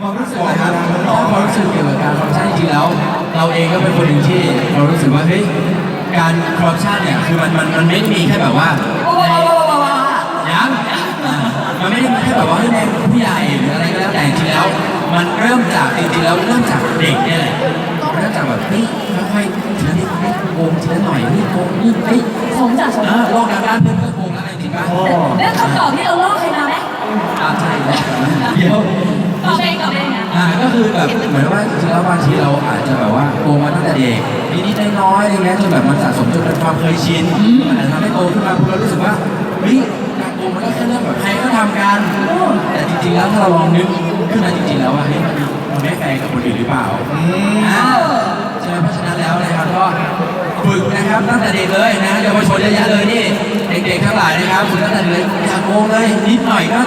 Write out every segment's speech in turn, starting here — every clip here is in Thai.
ความรู้สึกนะครับความรู้สึกเกี่ยวกับการคอร์รัปชันจริงๆแล้ว เราเองก็เป็นคนหนึ่งที่เรารู้สึกว่าเฮ้ยการคอร์รัปชันเนี่ยคือมันมันมันไม่ได้มีแค่แบบว่าหยังมันไม่ได้มีแค่แบบว่าเฮ้ยในผู้ใหญ่หรืออะไรก็แล้วแต่จริงๆแล้ว มันเริ่มจากจริงๆแล้วเริ่มจากเด็กเนี่ยแหละเริ่มจากแบบเฮ้ยค่อยๆทีละนิดเฮ้โกงทีละหน่อยเฮ้ยโกงนี่เฮ้ยสมจัดสมเออโลกด้านด้านเพื่อนก็โกงแล้วจริงป่ะแล้วคำตอบที่เราลอกใครมาไหมอ่าใช่แล้วเดี๋ยว อบเองตอบเองนะอ่าก็คือแบบเหมือนว่าจริงๆแล้วบางทีเราอาจจะแบบว่าโกงมาตั้งแต่เด็กนิดๆน้อยๆอะไรเงี้ยจนแบบมันสะสมจนเป็นความเคยชินมันอาจจะทำให้โตขึ้นมาพวกเรารู้สึกว่าเฮ้ยการโกงมันก็แค่เรื่องแบบใครก็ทำกันแต่จริงๆแล้วถ้าเราลองนึกขึ้นมาจริงๆแล้วว่าเฮ้ยมันมันไม่แฟร์กับคนอื่นหรือเปล่าอ่าใช่ไหมเพราะฉะนั้นแล้วนะครับก็ฝึกนะครับตั้งแต่เด็กเลยนะเยาวชนเยอะแยะเลยนี่เด็กๆทั้งหลายนะครับฝึกตั้งแต่เด็กเลยอย่าโกงเลยนิดหน่อยก็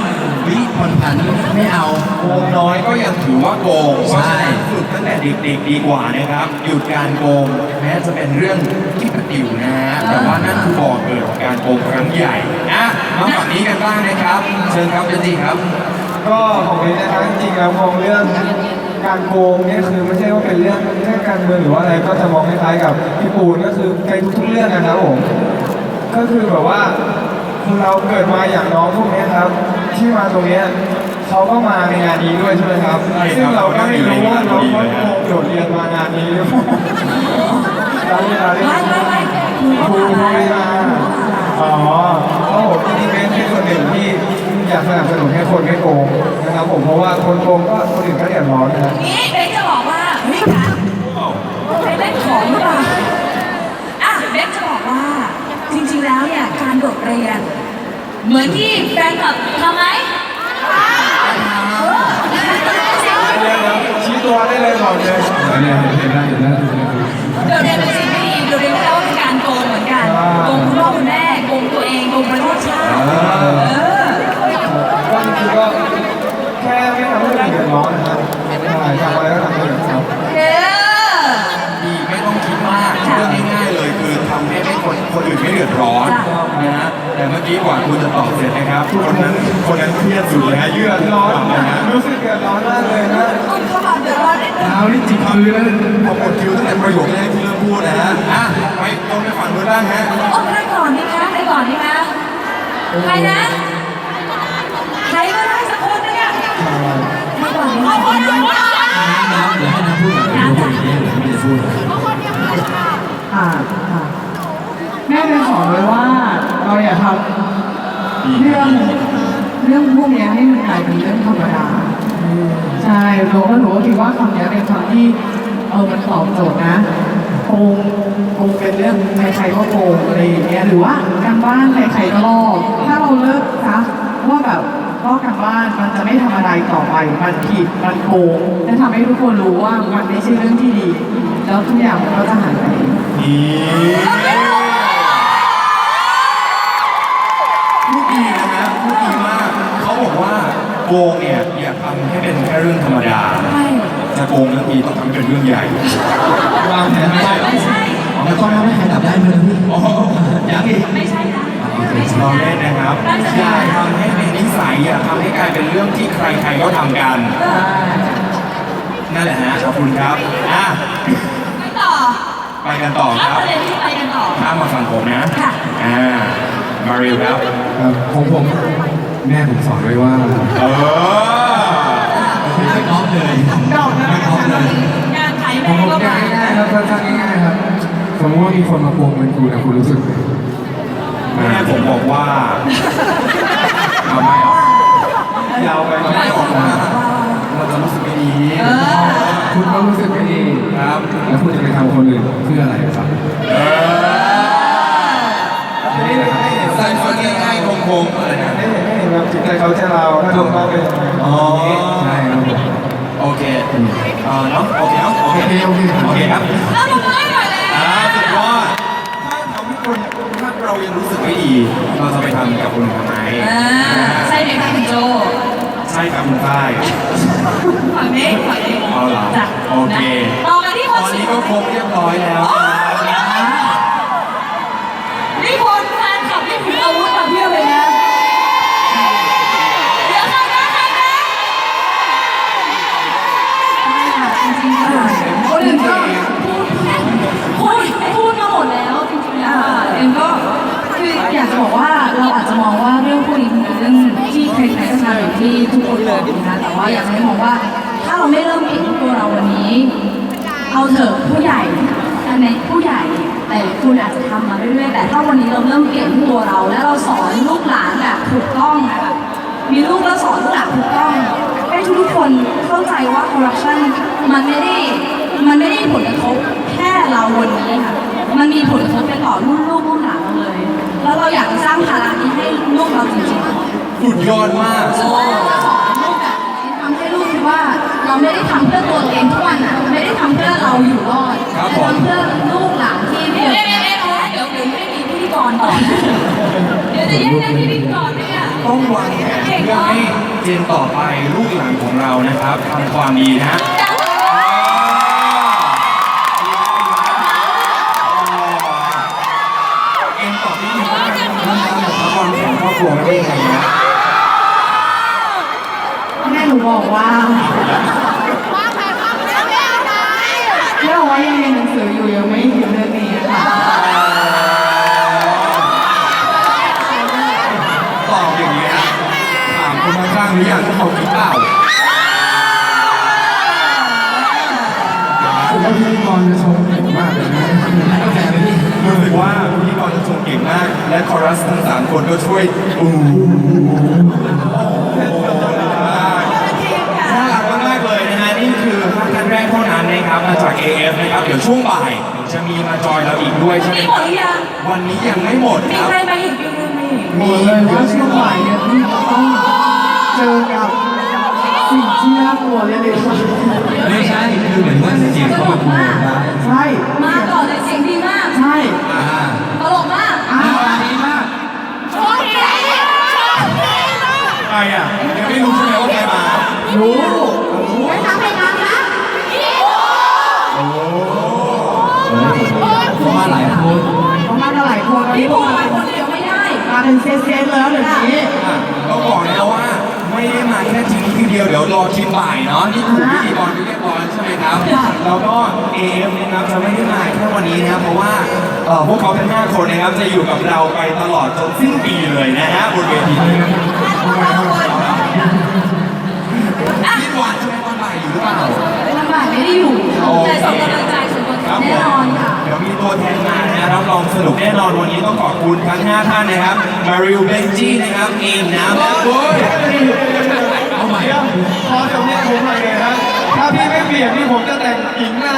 วิผ่อนผันไม่เอา โกงน้อยก็ยังถือว่าโกงเพใช่ราะฉะนั้นฝึกตั้งแต่เด็กๆดีกว่านะครับ หยุดการโกงแม้จะเป็นเรื่องที่กระติวนะฮะแต่ว่านั่นคือบ่อเกิดของการโกงครั้งใหญ่อะมาฝั่งนี้กันบ้างนะครับ เชิญครับเจนจีครับ ก็ของเรนนะครับจริงๆแล้วมองเรื่องการโกงเนี่ยคือไม่ใช่ว่าเป็นเรื่องแค่การเมืองหรือว่าอะไรก็จะมองคล้ายๆกับพี่ปูนก็คือในทุกๆเรื่องนะครับผมก็คือแบบว่าคนเราเกิดมาอย่างน้องพวกเนี้ยครับ ที่มาตรงนี้เขาก็มาในงานนี้ด้วยใช่ไหมครับ ใช่ครับซึ่งเราก็ไม่รู้ว่าน้องเขาโดดเรียนมางานนี้หรือเปล่าเราเรียนเราเรียนไม่ไม่ไม่ครูไม่มาอ๋อเพราะผมจริงๆเป็นคนหนึ่งที่อยากสนับสนุนให้คนไม่โกงนะครับผมเพราะว่าคนโกงก็คนอื่นก็เดือดร้อนนะครับนี่เบนจะบอกว่าเฮ้ยการใครเล่นของหรือเปล่าอะเบนจะบอกว่าจริงๆแล้วเนี่ยการโดดเรียน เหมือนที่แฟนคลับทำไหมเออเดี๋ยวๆชี้ตัวได้เลยบอกเลยโดดเรียนเป็นสิ่งที่ดีโดดเรียนไม่ได้ว่าเป็นการโกงเหมือนกันโกงคุณพ่อคุณแม่โกงตัวเองโกงประเทศชาติเออก็จริงๆก็แค่ไม่ทำให้คนอื่นเดือดร้อนนะครับใช่ทำอะไรก็ อกี้กว่าคุณจะตอบเสร็จนะครับคนนั้นคนนั้นเครียดสุดเลยฮะเยือดเดือดร้ร้ออนนนะฮะรู้สึกเดือดร้อนมากเลยนะคุณเข้ามาเดือดร้อนนิดนึงเท้านี่จิกพื้นแล้วพอหมดคิวตั้งแต่ประโยคแรกที่เริ่มพูดนะฮะอะไปตรงไปฝั่งนู้นบ้างฮะเอาใครก่อนดีคะใครก่อนดีคะใครนะใครก็ได้สักคนนึงอะใครก่อนดีคะน้ำเดี๋ยวให้น้ำพูดก่อนเดี๋ยวพูดอย่างนี้เดี๋ยวไม่ได้พูดค่ะค่ะแม่เป็นสอนไว้ว่า เราอย่าทำเรื่องเรื่องพวกเนี้ยให้มันกลายเป็นเรื่องธรรมดาใช่หนูก็หนูก็คิดว่าคำเนี้ยเป็นคำที่เออมันตอบโจทย์นะโกงโกงเป็นเรื่องใครๆก็โกงอะไรอย่างเงี้ยหรือว่าการบ้านใครๆก็ลอกถ้าเราเลิกซะว่าแบบลอกการบ้านมันจะไม่ทำอะไรต่อไป มันผิดมันโกงจะทำให้ทุกคนรู้ว่ามันไม่ใช่เรื่องที่ดี แล้วทุกอย่างมันก็จะหายไป โกงเนี่ยอย่าทำให้เป็นแค่เรื่องธรรมดา ไม่จะโกงทั้งทีต้องทำให้เป็นเรื่องใหญ่วางแผนไม่ได้เหรอไม่ใช่แล้วก็ทำให้ใครดับได้ไหมล่ะพี่อ๋อยังอีกไม่ใช่นะไม่ใช่เรานะเล่นนะครับตั้งใจอย่าทำให้เป็นนิสัยอย่าทำให้กลายเป็นเรื่องที่ใครๆก็ทำกันนั่นแหละฮะขอบคุณครับอะไปต่อไปกันต่อเอาครับประเด็นที่ไปกันต่อ ข้ามมาฝั่งผมนะค่ะ อ่ามาริวครับ ครับของผม แม่ผมสอนไว้ว่า เออไม่ก๊อฟเลยดอกนะไม่ก๊อฟเลยงานไทยขอแม่งผมก็มาง่ายๆครับสั้นๆง่ายๆครับ สมมติว่ามีคนมาโกงเงินคุณนะคุณรู้สึกไงแม่ผมบอกว่าเอาไม่ออกยาวไปไหมไม่ออกว่าเราจะรู้สึกไม่ดีเออคุณก็รู้สึกไม่ดีครับ แล้วคุณจะไปทำคนอื่นเพื่ออะไรครับเออไม่เห็นไม่เห็นใส่คนง่ายๆคงๆอะไรนะ ไม่เห็นไม่เห็นแบบจิตใจเขาจะเราถ้าทำมาเป็นยังไงอ๋อใช่ครับผมโอเคเออเนาะโอเคเนาะโอเคโอเคโอเคโอเคครับเอาลงมาให้หน่อยเลยอ่าสุดยอดถ้าทำให้คนถ้าเรายังรู้สึกไม่ดี เราจะไปทำกับคนอื่นทำไมอ่าใช่ไหมคะคุณโจใช่ครับคุณฝ้ายฝั่งนี้ฝั่งนี้เอาเหรอจ้ะโอเคนะต่อกันที่คตอนนสุดนี้ก็ครบเรียบร้อยแล้ว ใครๆก็ทำอย่างที่ทุกคนบอกนะคะแต่ว่าอยากให้มองว่า ถ้าเราไม่เริ่มเก่งที่ตัวเราวันนี้ เอาเถอะผู้ใหญ่อันในผู้ใหญ่แต่คุณอาจจะทำมาเรื่อยๆแต่ถ้าวันนี้เราเริ่มเก่งที่ตัวเรา แล้วเราสอนลูกหลานแบบถูกต้องอะแบบมีลูกแล้วสอนลูกหลานถูกต้อง ให้ทุกๆคนเข้าใจว่าคอร์รัปชันมันไม่ได้มันไม่ได้ผลกระทบแค่เราวันนี้ค่ะมันมีผลกระทบไปต่อลูกลูกลูกหลานเราเลย แล้วเราอยากจะสร้างภาระนี้ให้ลูกเราจริงๆ สุดยอดมากซึ่งเราจะสอนลูกแบบนี้ทำให้ลูกคิดว่าเราไม่ได้ทำเพื่อตัวเราเองทุกวันอะไม่ได้ทำเพื่อเราอยู่รอดครับแต่ผม ทำเพื่อลูกหลานที่เกิดเดี๋ยวเดี๋ยวเดี๋ยวไม่มีพิธีกรก่อนเดี๋ยวจะแย่งหน้าที่พิธีกรเนี่ย ต้องวางแผนเพื่อให้เจนต่อไปลูกหลานของเรานะครับทำความดีนะฮะเอ็มตอบนิดนึงว่าการทำแบบวางแผนครอบครัวไม่ได้ยังไงนะแม่หนู บอกว่าแม่บอกว่ายังเรียนหนังสืออยู่ยังไม่ถึงเรื่องนี้ค่ะ ตอบอย่างนี้ยถามคนข้างๆหรือยังว่าเขาคิดเปล่าผมว่าพิธีกรจะชมเก่งมากเลยนะกาแฟไหมพี่รู้สึกว่าพิธีกรจะชมเก่งมาก และคอรัสทั้งสามคนก็ช่วยอู้ มาจาก AF นะครับเดี๋ยวช่วงบ่ายจะมีมาจอยเราอีกด้วยใช่ไหมนี่คหมรัดบหรือยังวันนี้ยังไม่หมดมีครับ ใครมาอีกมีใครมาอีกบอกเลยว่าช่วงบ่ายเนี่ยพี่ต้องเจอกับสิ่งที่น่ากลัวเลยเลยค่ะไม่ใช่คือเหมือนว่าเสียงเขาแบบโหดนะใช่มาก่อนเลยเสียงดีมากใช่อ่าตลกมากอ่าดีมากใครอะยังไม่รู้ใช่ไหมว่าใครมา เป็นเซตๆแล้วเดี๋ยวนี้อะก็บอกนะว่าไม่ได้มาแค่ทีนี้ทีเดียวเดี๋ยวรอทีมบ่ายเนาะนี่คือพิธีกรไปเรียบร้อยใช่ไหมครับแล้วก็ AF นะครับจะไม่ได้มาแค่วันนี้นะครับเพราะว่าเอ่อพวกเขาทั้งห้าคนนะครับจะอยู่กับเราไปตลอดจนสิ้นปีเลยนะฮะบนเวทีนี้คิดหวานใช่ไหมตอนบ่ายอยู่หรือเปล่า ลำบากไม่ได้อยู่ แต่ส่งกำลังใจ สนุกแน่นอนวันนี้ต้องขอบคุณทั้ง5ท่านนะครับ มาริวเบนจี้นะครับเอมน้ำและโอ้ยเอาใหม่เดี๋ยวขอสำเนียงผมหน่อยเลยนะถ้าพี่ไม่เปลี่ยนนี่ผมจะแต่งหญิงนะ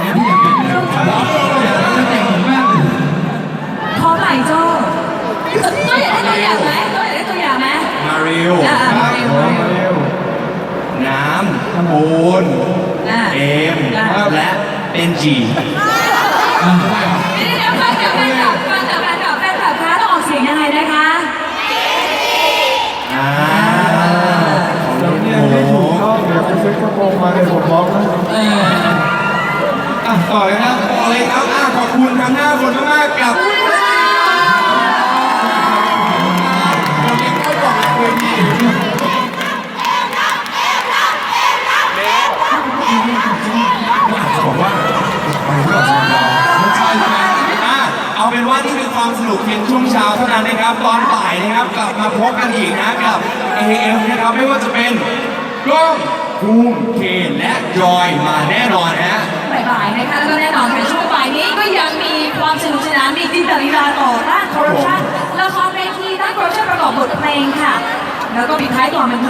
เนี่ยพี่อยากเป็นจะแต่งผมมากเลยขอใหม่โจ้ก็อยากได้ตัวอย่างไหมก็อยากได้ตัวอย่างไหมมาริวอ่าคมารับเร็วผมมาเร็วเร็วน้ำปูนอ่าเอมอ่าและเบนจี นะครับกลับมาพบกันอีกนะกับ AF นะครับไม่ว่าจะเป็นกล้องภูมิเคนและจอยมาแน่นอนฮะบ่ายๆนะคะแล้วก็แน่นอนค่ะช่วงบ่ายนี้ก็ยังมีความสนุกสนานมีจินตลีลาต่อต้านคอร์รัปชันละครเวทีต้านคอร์รัปชันประกอบบทเพลงค่ะ แล้วก็ปิดท้ายก่อนเป็น